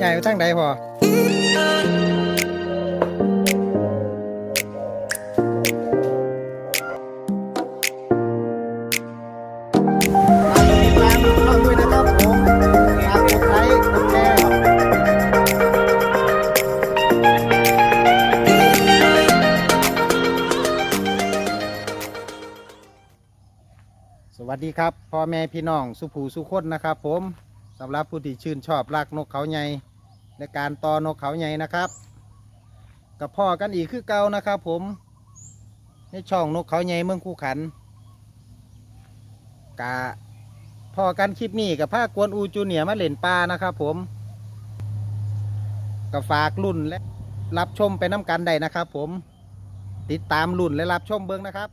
ใหญ่ไปทางใดพอติดตามช่องด้วยนะครับผมฝากกดไลค์กดแชร์สวัสดีครับพ่อแม่พี่น้องสุภูสุคนนะครับ ผมสำหรับผู้ที่ชื่นชอบรักนกเขาใหญ่ ในการต่อนกเขาใหญ่นะครับกับพ่อกันอีกคือเก่านะครับ ผมในช่องนกเขาใหญ่เมืองคู่ขันกะพอกันคลิปนี้กับภาคกวนอูจูเนียมาเล่นปลานะครับ ผมก็ฝากรุ่นและรับชมไปน้ำกันได้นะครับ ผมติดตามรุ่นและรับชมเบิ้งนะครับ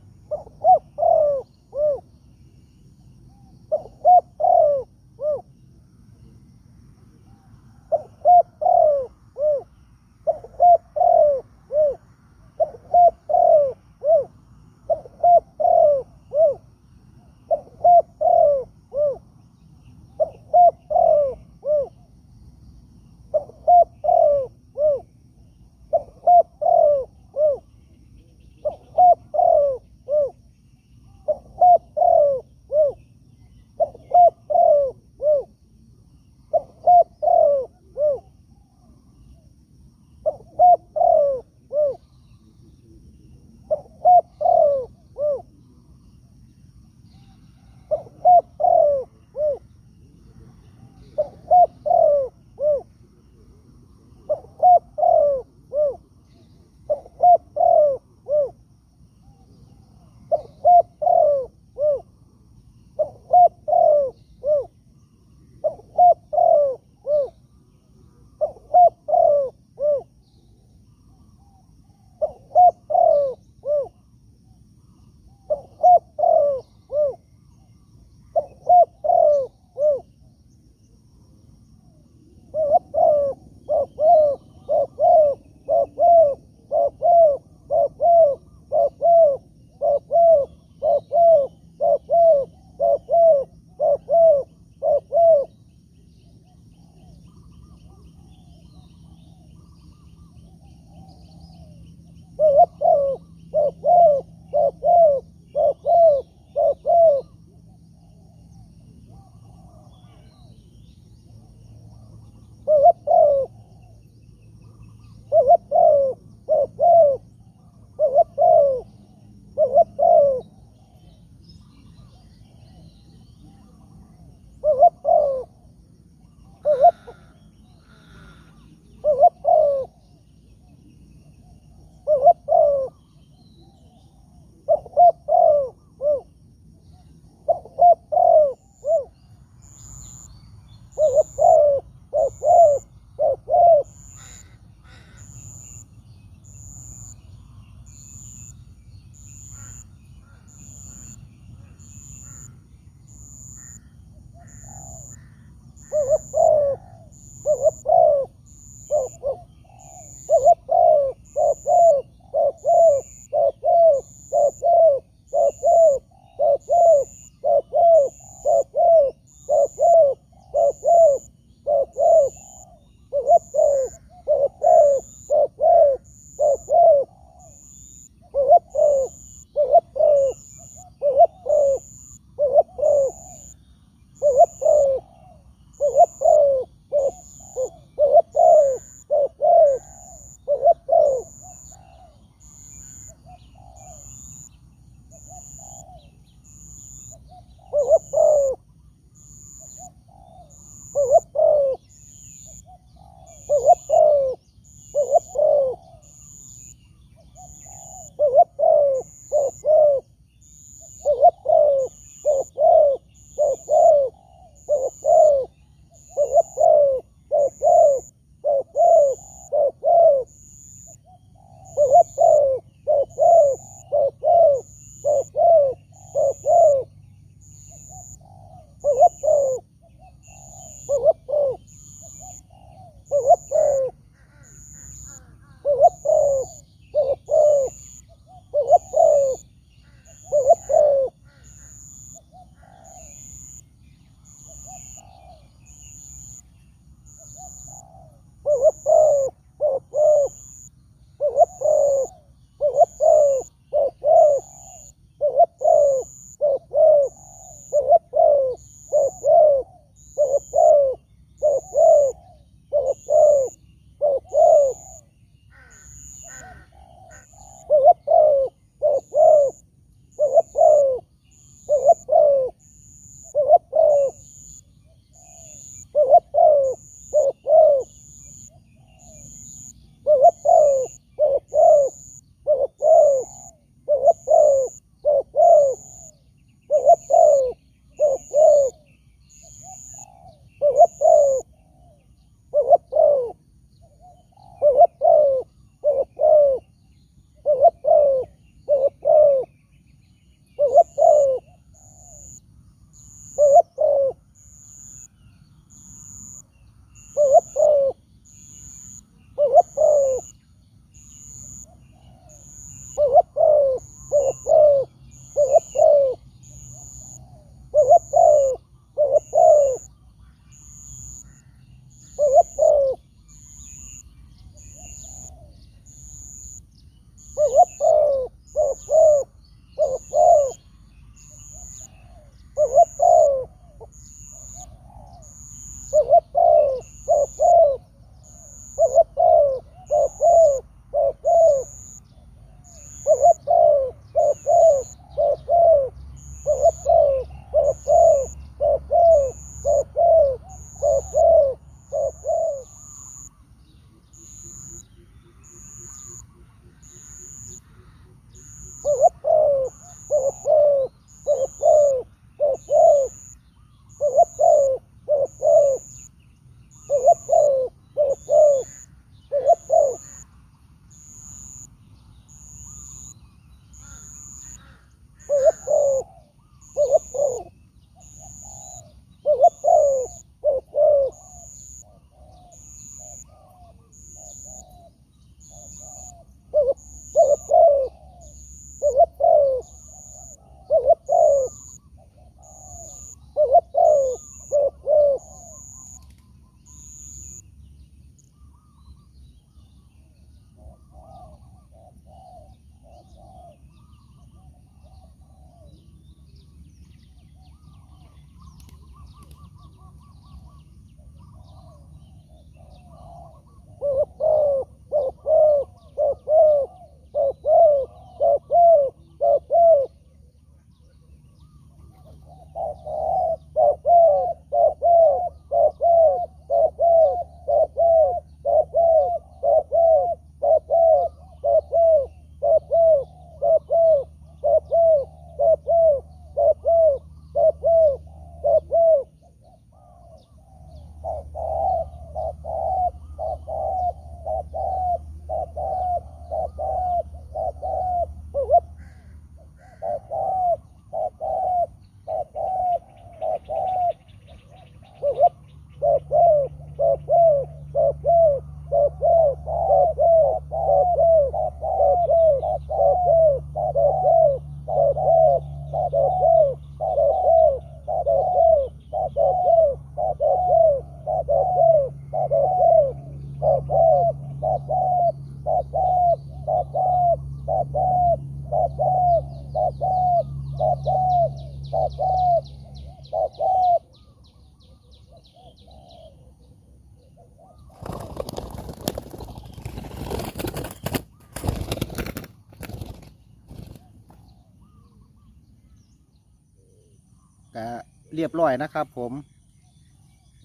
ก็เรียบร้อยนะครับ ผม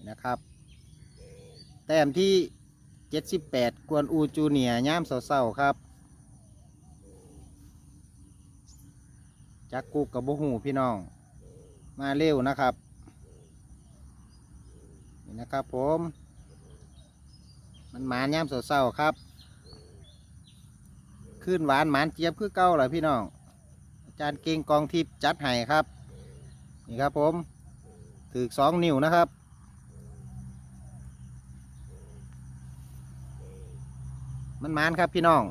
นะครับ แต้มที่ 78 กวนอูจูเนียย่ามเศร้าๆครับจักกุกกับบุหูพี่น้อง มาเร็วนะครับนี่นะครับผม มันหมานย่ามเศร้าๆครับขึ้นหวานหมานเจี๊ยบคือเก้าเหรอพี่น้องอาจารย์เก่งกองทิพย์จัดให้ครับ นี่ครับผมถือสองนิ้วนะครับ มันมานครับพี่น้อง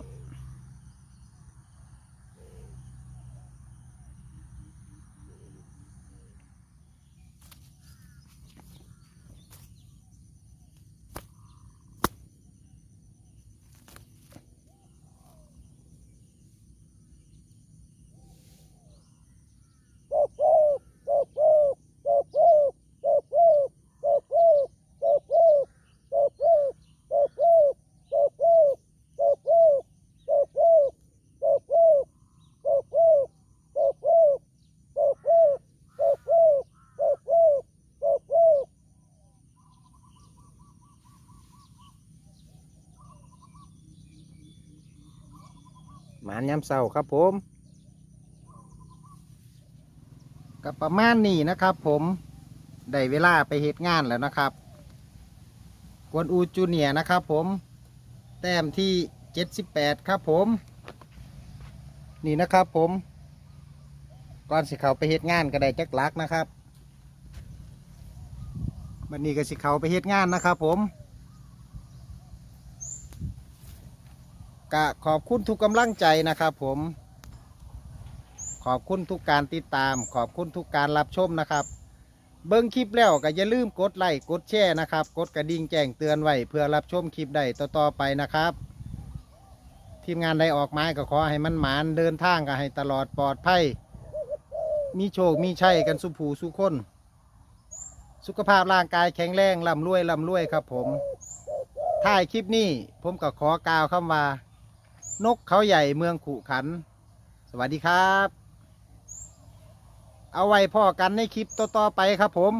หมานย้ำเศร้าครับผมกับประมาณนี้นะครับผมได้เวลาไปเหตุงานแล้วนะครับ กวนอูจูเนียนะครับผมแต้มที่ 78 ครับผม นี่นะครับผม ก่อนสิเขาไปเหตุงานก็ได้จักลักนะครับ บันนี้ก็สิเขาไปเหตุงานนะครับผม ก็ขอบคุณทุกกำลังใจนะครับผม ขอบคุณทุกการติดตาม ขอบคุณทุกการรับชมนะครับ เบิ้งคลิปแล้วก็อย่าลืมกดไลค์กดแชร์นะครับ กดกระดิ่งแจ้งเตือนไว้เพื่อรับชมคลิปได้ต่อๆไปนะครับ ทีมงานได้ออกไม้ก็ขอให้มันหมานเดินทางก็ให้ตลอดปลอดภัยมีโชคมีชัยกันสุผูสุคน สุขภาพร่างกายแข็งแรงร่ำรวยร่ำรวยครับผมท้ายคลิปนี้ผมก็ขอกล่าวคำว่า นกเขาใหญ่เมืองขุขัน สวัสดีครับ เอาไว้พ่อกันในคลิปต่อๆไปครับผม